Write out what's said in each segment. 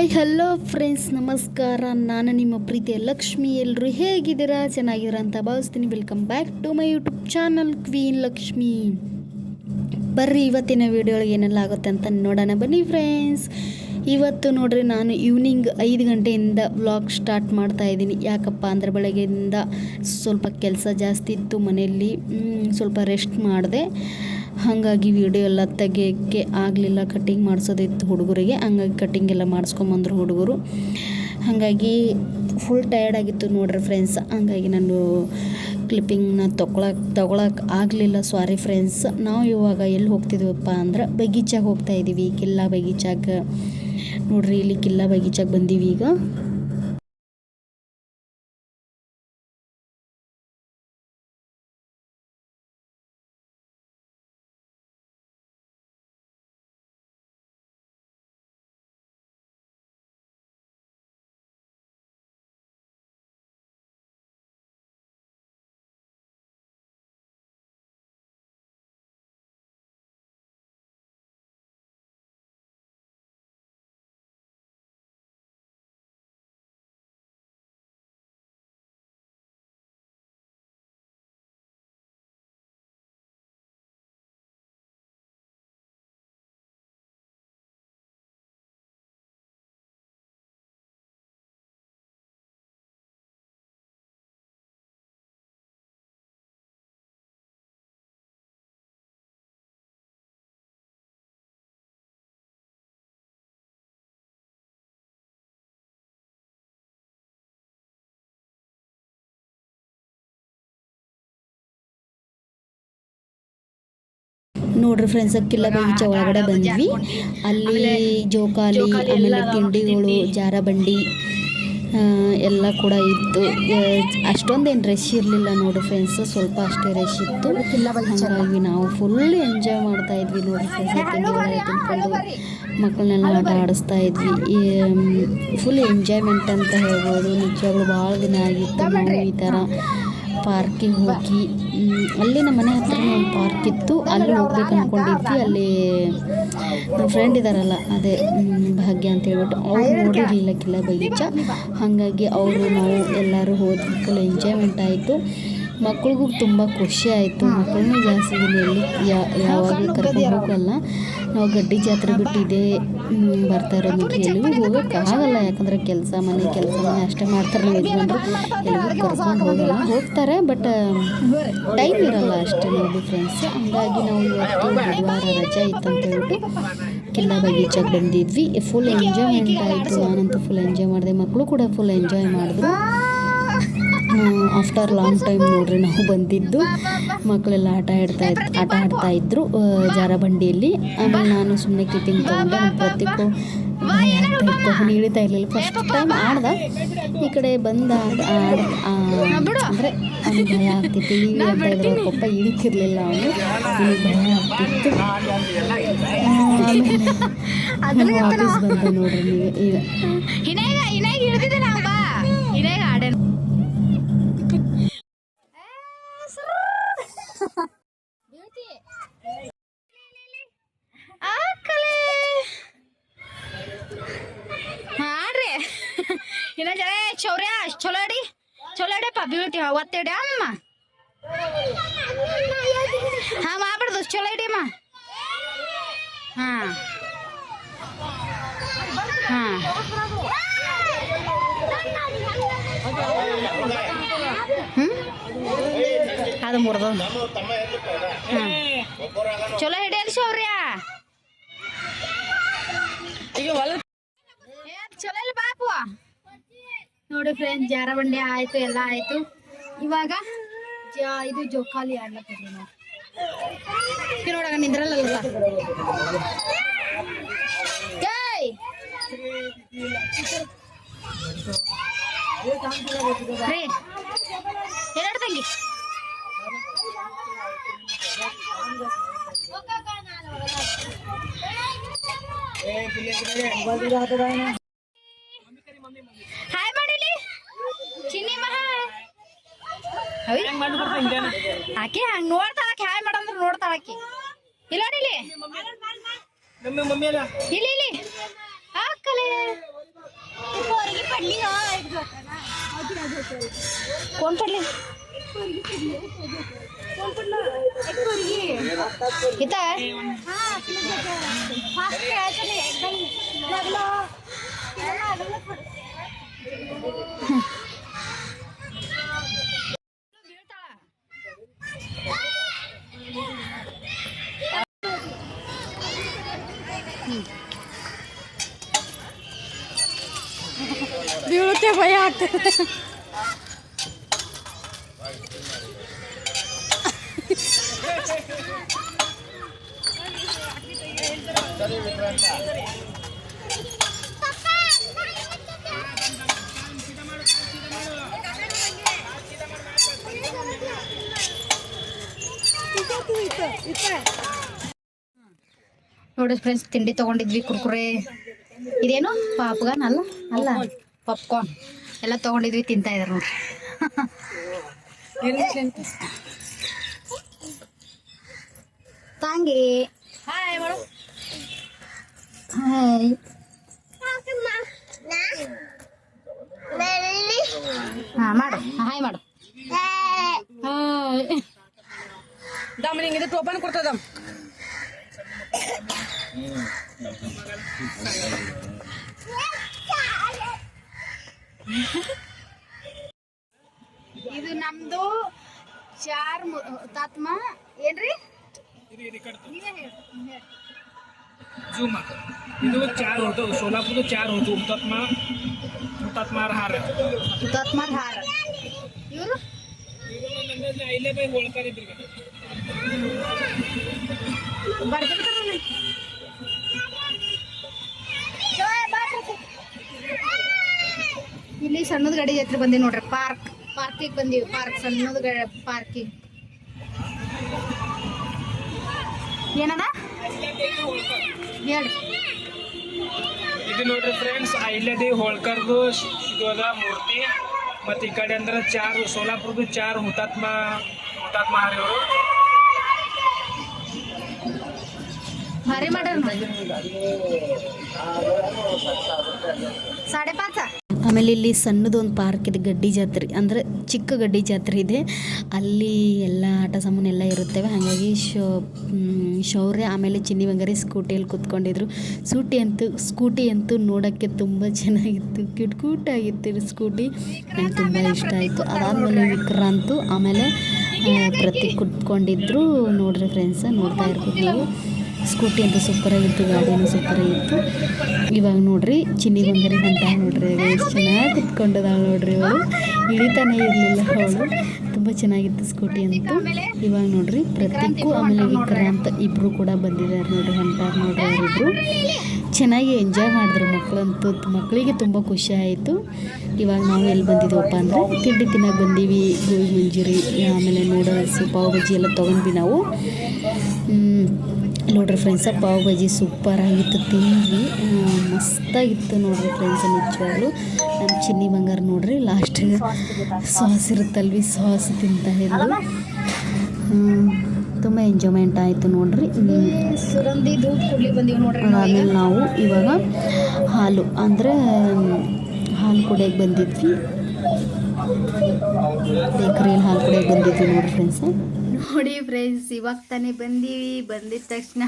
Hi hello friends ನಮಸ್ಕಾರ. ನಾನು ನಿಮ್ಮ ಪ್ರೀತಿಯ ಲಕ್ಷ್ಮಿ. ಎಲ್ಲರೂ ಹೇಗಿದ್ದೀರಾ? ಚೆನ್ನಾಗಿದ್ದೀರಾ ಅಂತ ಭಾವಿಸ್ತೀನಿ. Welcome back to my YouTube channel Queen Lakshmi ಬರ್ರಿ, ಇವತ್ತಿನ ವೀಡಿಯೋ ಏನೆಲ್ಲ ಆಗುತ್ತೆ ಅಂತ ನೋಡೋಣ. ಬನ್ನಿ ಫ್ರೆಂಡ್ಸ್ ಇವತ್ತು ನೋಡ್ರಿ, ನಾನು ಈವ್ನಿಂಗ್ ಐದು ಗಂಟೆಯಿಂದ ವ್ಲಾಗ್ ಸ್ಟಾರ್ಟ್ ಮಾಡ್ತಾ ಇದ್ದೀನಿ. ಯಾಕಪ್ಪ ಅಂದರೆ ಬೆಳಗ್ಗೆಯಿಂದ ಸ್ವಲ್ಪ ಕೆಲಸ ಜಾಸ್ತಿ ಇತ್ತು ಮನೆಯಲ್ಲಿ. ಸ್ವಲ್ಪ ರೆಸ್ಟ್ ಮಾಡಿದೆ. ಹಾಗಾಗಿ ವಿಡಿಯೋ ಎಲ್ಲ ತೆಗಿಯೋಕ್ಕೆ ಆಗಲಿಲ್ಲ. ಕಟ್ಟಿಂಗ್ ಮಾಡಿಸೋದಿತ್ತು ಹುಡುಗರಿಗೆ. ಹಂಗಾಗಿ ಕಟ್ಟಿಂಗ್ ಎಲ್ಲ ಮಾಡಿಸ್ಕೊಂಬಂದ್ರು ಹುಡುಗರು. ಹಾಗಾಗಿ ಫುಲ್ ಟಯರ್ಡ್ ಆಗಿತ್ತು ನೋಡ್ರಿ ಫ್ರೆಂಡ್ಸ್ ಹಂಗಾಗಿ ನಾನು ಕ್ಲಿಪ್ಪಿಂಗ್ನ ತೊಗೊಳಕ್ಕೆ ತೊಗೊಳಕ್ಕೆ ಆಗಲಿಲ್ಲ. ಸಾರಿ ಫ್ರೆಂಡ್ಸ್ ನಾವು ಇವಾಗ ಎಲ್ಲಿ ಹೋಗ್ತಿದ್ವಪ್ಪ ಅಂದ್ರೆ ಬಗೀಚಾಗೆ ಹೋಗ್ತಾ ಇದ್ದೀವಿ ಕಿಲ್ಲಾ ಬಗೀಚಾಗ. ನೋಡ್ರಿ ಇಲ್ಲಿ ಕಿಲ್ಲಾ ಬಗೀಚಾಗ ಬಂದೀವಿ ಈಗ. ನೋಡ್ರಿ ಫ್ರೆಂಡ್ಸ್ ಕಿಲ್ಲ ಬೀಚ್ ಒಳಗಡೆ ಬಂದ್ವಿ. ಅಲ್ಲಿ ಜೋಕಾಲಿ ಆಮೇಲೆ ತಿಂಡಿಗಳು ಜಾರ ಬಂಡಿ ಎಲ್ಲ ಕೂಡ ಇತ್ತು. ಅಷ್ಟೊಂದೇನು ರಶ್ ಇರಲಿಲ್ಲ ನೋಡಿ ಫ್ರೆಂಡ್ಸ್ ಸ್ವಲ್ಪ ಅಷ್ಟೇ ರಶ್ ಇತ್ತು. ಹಾಗಾಗಿ ನಾವು ಫುಲ್ ಎಂಜಾಯ್ ಮಾಡ್ತಾ ಇದ್ವಿ ನೋಡಿ ಫ್ರೆಂಡ್ಸ್ ತಿಂಡಿಗಳೆಲ್ಲ ತಿನ್ಕೊಂಡು ಮಕ್ಕಳನ್ನೆಲ್ಲ ಆಟ ಆಡಿಸ್ತಾ ಇದ್ವಿ. ಫುಲ್ ಎಂಜಾಯ್ಮೆಂಟ್ ಅಂತ ಹೇಳ್ಬೋದು. ನಿಜವಾಗ್ಲೂ ಭಾಳ ದಿನ ಆಗಿತ್ತು ನಾವು ಈ ಥರ ಪಾರ್ಕಿಗೆ ಹೋಗಿ. ಅಲ್ಲಿ ನಮ್ಮ ಮನೆ ಹತ್ರ ಒಂದು ಪಾರ್ಕ್ ಇತ್ತು. ಅಲ್ಲಿ ಹೋಗ್ಬೇಕು ಅಂದ್ಕೊಂಡಿದ್ವಿ ಅಲ್ಲಿ ನಮ್ಮ ಫ್ರೆಂಡ್ ಇದ್ದಾರಲ್ಲ ಅದೇ ಭಾಗ್ಯ ಅಂತ ಹೇಳ್ಬಿಟ್ಟು, ಅವ್ರು ನೋಡಿರಲಿಲ್ಲ ಕಿಲ್ಲ ಬಗೀಚ. ಹಾಗಾಗಿ ಅವರು, ನಾವು ಎಲ್ಲರೂ ಹೋದ ಫುಲ್ ಎಂಜಾಯ್ಮೆಂಟ್ ಆಯಿತು. ಮಕ್ಳಿಗೂ ತುಂಬ ಖುಷಿ ಆಯಿತು. ಮಕ್ಕಳನ್ನೂ ಜಾಸ್ತಿ ಇಲ್ಲಿ ಎಲ್ಲಿ ಯಾವಾಗಲೂ ಕರ್ಕೊಂಡು ಹೋಗಲ್ಲ ನಾವು. ಗಡ್ಡಿ ಜಾತ್ರೆ ಬಿಟ್ಟು ಇದೇ ಬರ್ತಾ ಇರೋದು ಎಲ್ಲಿಗೂ ಆಗಲ್ಲ. ಯಾಕಂದರೆ ಕೆಲಸ ಮನೆ ಕೆಲಸ ಮನೆ ಅಷ್ಟೇ ಮಾಡ್ತಾರೆ ನಾವು ಇದ್ಕೊಂಡು ಎಲ್ಲಿಗೂ ಕರ್ಕೊಂಡು ಹೋಗಲ್ಲ ಹೋಗ್ತಾರೆ. ಬಟ್ ಟೈಮ್ ಇರಲ್ಲ ಅಷ್ಟೇ ನೋಡಿ ಫ್ರೆಂಡ್ಸ್ ಹಂಗಾಗಿ ನಾವು ಇವತ್ತು ಬುಧವಾರ ರಜೆ ಇತ್ತು ಅಂತ ಹೇಳ್ಬಿಟ್ಟು ಕಿಲ್ಲ ಬಗೀಚಾಗೆ ಬಂದಿದ್ವಿ. ಫುಲ್ ಎಂಜಾಯ್ಮೆಂಟ್ ಆಯಿತು. ನಾನಂತೂ ಫುಲ್ ಎಂಜಾಯ್ ಮಾಡಿದೆ. ಮಕ್ಕಳು ಕೂಡ ಫುಲ್ ಎಂಜಾಯ್ ಮಾಡಿದ್ರು. ಆಫ್ಟರ್ ಲಾಂಗ್ ಟೈಮ್ ನೋಡ್ರಿ, ನಾವು ಬಂದಿದ್ದು. ಮಕ್ಕಳೆಲ್ಲ ಆಟ ಆಡ್ತಾ ಆಟ ಆಡ್ತಾ ಇದ್ರು ಜಾರಬಂಡಿಯಲ್ಲಿ. ಜಾರ ಬಂಡಿಯಲ್ಲಿ ಆಮೇಲೆ ನಾನು ಸುಮ್ಮನೆ ಕಿಟಿಂಗ್ ತೊಗೊಂಡೆ, ನಮ್ಮ ಪ್ರತಿಗೂ ಭಯ ಇಳಿತಾ ಇರಲಿಲ್ಲ ಫಸ್ಟ್ ಟೈಮ್ ಆಡ್ದ. ಈ ಕಡೆ ಬಂದ, ಆಡ್ ಅಂದರೆ ಅವನಿಗೆ ಭಯ ಆಗ್ತಿತ್ತು. ಇಳಿ ಅಂತ ಇದ್ರೆ ಪಪ್ಪ ಇಳಿತಿರ್ಲಿಲ್ಲ ಅವನು. ಭಯ ಆಗ್ತಿತ್ತು. ಆಮೇಲೆ ವಾಪಸ್ ಬಂದೆ ನೋಡ್ರಿ, ನೀವು ಈಗ ಚೌರ್ಯ ಚಲೋ ಅಡಿ. ಚಲೋ ಅಡಿಯಪ್ಪ ಬೀಳ್ತಿ ಒತ್ತಿಡಿ ಅಮ್ಮ. ಹಾ ಮಾಡ್ಬಿಡ್ದು ಚಲೋ ಇಡಿಯಮ್ಮ ಹಾ. ಹಾ. ಅದು ಮುರಿದು. ಹಾಂ ಚಲೋ ಹಿಡಿಯಲ್ ಶೌರ್ಯ. ನೋಡಿ ಫ್ರೆಂಡ್ಸ್ ಜಾರ ಬಂಡಿ ಆಯ್ತು, ಎಲ್ಲ ಆಯ್ತು. ಇವಾಗ ಜ, ಇದು ಜೋಕಾಲಿ ಆಡ್ಲತ್ತಿದ್ವಿ ನಾವು ಇಲ್ಲಿ ನೋಡಾಗ ನಿಂದ್ರಲ್ಲ ಏಯ್! ರೀ, ಎರಡು ತಂಗಿ. ಹಾಯ್ ಆಕೆ ಹಂಗ ನೋಡ್ತಾಳ ಹ್ಯಾಯ್ ಮಾಡಂದ್ರ ನೋಡ್ತಾಳ ಆಕಿ. ಇಲ್ಲ ಇಲ್ಲಿ? ಇಲ್ಲಿ ಇಲ್ಲಿ. ಹಾಕಲೆ कोण पडले इथं आहे लागलं ಬೀಳುತ್ತೆ ಭಯ ಆಗ್ತದೆ ನೋಡಿ ಫ್ರೆಂಡ್ಸ್ ತಿಂಡಿ ತಗೊಂಡಿದ್ವಿ ಕುರ್ಕುರೆ. ಇದೇನು? ಪಾಪಗ ಅಲ್ಲ? ಅಲ್ಲ. ಪಾಪ್ಕಾರ್ನ್ ಎಲ್ಲ ತಗೊಂಡಿದ್ವಿ ತಿಂತಾ ಇದಾರೆ ನೋಡ್ರಿ. ತಂಗಿ. ಹಾಯ್ ಮಾಡು. ಹಾಯ್ ಹಾ ಮಾಡು. ಹಾಯ್ ಮಾಡು. ಹಾಯ್ ದಮ್ ನಿಂಗೆ ಇದು ಟೋಪನ್ ಕೊಡ್ತದಮ್ ಇದು ನಮ್ದು ಚಾರ್ ತಾತ್ಮ. ಏನ್ರಿ? ಜೂಮ್ ಇದು ಚಾರ್ ಹೋತು ಸೋಲಾಪುರ ಚಾರ್ ಹೋತು. ಹುತಾತ್ಮ ಹುತಾತ್ಮಾರ ಹಾರ. ಹುತಾತ್ಮರ ಹಾರ. ಇವರು? ಇಲ್ಲೇ ಬೈ ಹೋಳ್ತಾರೆ ಇದ್ರಿಗೆ ಗಡಿ ಹತ್ರ ಬಂದೀವಿ ನೋಡ್ರಿ ಪಾರ್ಕ್ ಪಾರ್ಕಿಗೆ ಬಂದೀವಿ ಪಾರ್ಕ್ ಸಣ್ಣದ ಗ ಪಾರ್ಕಿಗೆ ಏನದ ಹೇಳ್ರಿ ಇದು ನೋಡ್ರಿ ಫ್ರೆಂಡ್ಸ್ ಐಲದಿ ಹೋಳ್ಕರ್ದು ಇದು ಅದ ಮೂರ್ತಿ ಮತ್ತು ಈ ಕಡೆ ಅಂದ್ರೆ ಚಾರು ಸೋಲಾಪುರದ್ದು ಚಾರು ಹುತಾತ್ಮ ಹುತಾತ್ಮ ಹರಿಯವರು ಭಾರಿ ಮಾಡ್ಯಾರ ಸಾಡೆ ಪಾಂಚ ಆಮೇಲೆ ಇಲ್ಲಿ ಸಣ್ಣದೊಂದು ಪಾರ್ಕ್ ಇದೆ, ಗಡ್ಡಿ ಜಾತ್ರೆ. ಅಂದರೆ ಚಿಕ್ಕ ಗಡ್ಡಿ ಜಾತ್ರೆ ಇದೆ. ಅಲ್ಲಿ ಎಲ್ಲ ಆಟ ಸಾಮಾನು ಎಲ್ಲ ಇರುತ್ತವೆ. ಹಾಗಾಗಿ ಶೋ ಶೌರ್ಯ, ಆಮೇಲೆ ಚಿನ್ನಿ ಬಂಗಾರಿ ಸ್ಕೂಟಿಯಲ್ಲಿ ಕೂತ್ಕೊಂಡಿದ್ರು. ಸ್ಕೂಟಿ ಅಂತೂ ಸ್ಕೂಟಿ ಅಂತೂ ನೋಡೋಕ್ಕೆ ತುಂಬ ಚೆನ್ನಾಗಿತ್ತು. ಕ್ಯೂಟ್ ಕ್ಯೂಟ್ ಆಗಿತ್ತು ಸ್ಕೂಟಿ. ನಂಗೆ ತುಂಬ ಇಷ್ಟ ಆಯಿತು. ಅದಾದಮೇಲೆ ವಿಕ್ರಾಂತು, ಆಮೇಲೆ ಪ್ರತಿ ಕುತ್ಕೊಂಡಿದ್ರು. ನೋಡ್ರಿ ಫ್ರೆಂಡ್ಸ ನೋಡ್ತಾ ಇರ್ಬೋದು ಸ್ಕೂಟಿ ಅಂತೂ ಸೂಪರಾಗಿತ್ತು, ಗಾಡಿನೂ ಸೂಪರಾಗಿತ್ತು. ಇವಾಗ ನೋಡ್ರಿ, ಚಿನ್ನಿ ಬಂದರೆ ಗಂಟ ನೋಡ್ರಿ ಎಷ್ಟು ಚೆನ್ನಾಗಿ ಕುತ್ಕೊಂಡದಾಳ ನೋಡ್ರಿ ಅವಳು. ಇಳಿತಾನೆ ಇರಲಿಲ್ಲ ಅವಳು. ತುಂಬ ಚೆನ್ನಾಗಿತ್ತು ಸ್ಕೂಟಿ ಅಂತೂ. ಇವಾಗ ನೋಡ್ರಿ, ಪ್ರತೀಕು ಆಮೇಲೆ ವಿಕ್ರಾಂತ್ ಇಬ್ಬರು ಕೂಡ ಬಂದಿದ್ದಾರೆ ನೋಡ್ರಿ, ಹೊಂಟಾರ ನೋಡ್ರಿ ಅವರಿಬ್ರು. ಚೆನ್ನಾಗಿ ಎಂಜಾಯ್ ಮಾಡಿದ್ರು ಮಕ್ಕಳಂತೂ. ಮಕ್ಕಳಿಗೆ ತುಂಬ ಖುಷಿ ಆಯಿತು. ಇವಾಗ ನಾವು ಎಲ್ಲಿ ಬಂದಿದ್ದೀವಪ್ಪ ಅಂದರೆ ತಿಂಡಿ ತಿನ್ನೋಕೆ ಬಂದೀವಿ. ಗೋಬಿ ಮಂಜೂರಿ ಆಮೇಲೆ ನೂಡಲ್ಸು ಪಾವ್ ಬಜ್ಜಿ ಎಲ್ಲ ತೊಗೊಂಡ್ವಿ ನಾವು. ನೋಡ್ರಿ ಫ್ರೆಂಡ್ಸ ಪಾವ್ ಬಜ್ಜಿ ಸೂಪರಾಗಿತ್ತು ತಿಂದ್ವಿ. ಮಸ್ತಾಗಿತ್ತು ನೋಡ್ರಿ ಫ್ರೆಂಡ್ಸ್ ನಿಜವಾಗ್ಲು. ನಮ್ಮ ಚಿನ್ನಿ ಬಂಗಾರ ನೋಡ್ರಿ ಲಾಸ್ಟಿಗೆ ಸಾಸ್ ಇರುತ್ತಲ್ವಿ ಸಾಸ್ ತಿಂತಾ ತುಂಬ ಎಂಜಾಯ್ಮೆಂಟ್ ಆಯಿತು ನೋಡ್ರಿ. ನಾವು ಆಮೇಲೆ ನಾವು ಇವಾಗ ಹಾಲು ಅಂದರೆ ಹಾಲು ಕುಡಿಯೋಕೆ ಬಂದಿದ್ವಿ. ಬೇಕರಿಯಲ್ಲಿ ಹಾಲು ಕುಡಿಯೋಕೆ ಬಂದಿದ್ವಿ ನೋಡ್ರಿ ಫ್ರೆಂಡ್ಸ್ ನೋಡಿ ಫ್ರೆಂಡ್ಸ್ ಇವಾಗ ತಾನೇ ಬಂದೀವಿ. ಬಂದಿದ ತಕ್ಷಣ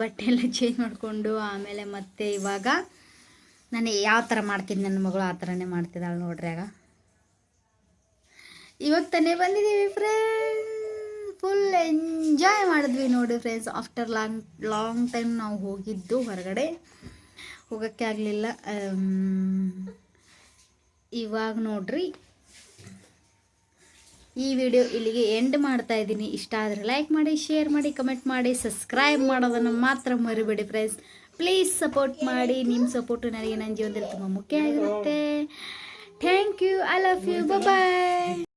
ಬಟ್ಟೆ ಎಲ್ಲ ಚೇಂಜ್ ಮಾಡಿಕೊಂಡು ಆಮೇಲೆ ಮತ್ತೆ ಇವಾಗ ನಾನು ಯಾವ ಥರ ಮಾಡ್ತೀನಿ ನನ್ನ ಮಗಳು ಆ ಥರನೇ ಮಾಡ್ತಿದ್ದಾಳೆ ನೋಡ್ರಿ ಆಗ. ಇವಾಗ ತಾನೇ ಬಂದಿದ್ದೀವಿ ಫ್ರೆಂಡ್ ಫುಲ್ ಎಂಜಾಯ್ ಮಾಡಿದ್ವಿ ನೋಡಿ friends after long long time ನಾವು ಹೋಗಿದ್ದು ಹೊರಗಡೆ. ಹೋಗೋಕ್ಕೆ ಆಗಲಿಲ್ಲ. ಇವಾಗ ನೋಡ್ರಿ. ಈ ವಿಡಿಯೋ ಇಲ್ಲಿಗೆ ಎಂಡ್ ಮಾಡ್ತಾ ಇದ್ದೀನಿ. ಇಷ್ಟ ಆದರೆ ಲೈಕ್ ಮಾಡಿ ಶೇರ್ ಮಾಡಿ ಕಮೆಂಟ್ ಮಾಡಿ ಸಬ್ಸ್ಕ್ರೈಬ್ ಮಾಡೋದನ್ನು ಮಾತ್ರ ಮರಿಬೇಡಿ ಫ್ರೆಂಡ್ಸ್ ಪ್ಲೀಸ್ ಸಪೋರ್ಟ್ ಮಾಡಿ. ನಿಮ್ಮ ಸಪೋರ್ಟು ನನಗೆ ನನ್ನ ಜೀವನದಲ್ಲಿ ತುಂಬ ಮುಖ್ಯ ಆಗಿರುತ್ತೆ. Thank you I love you bye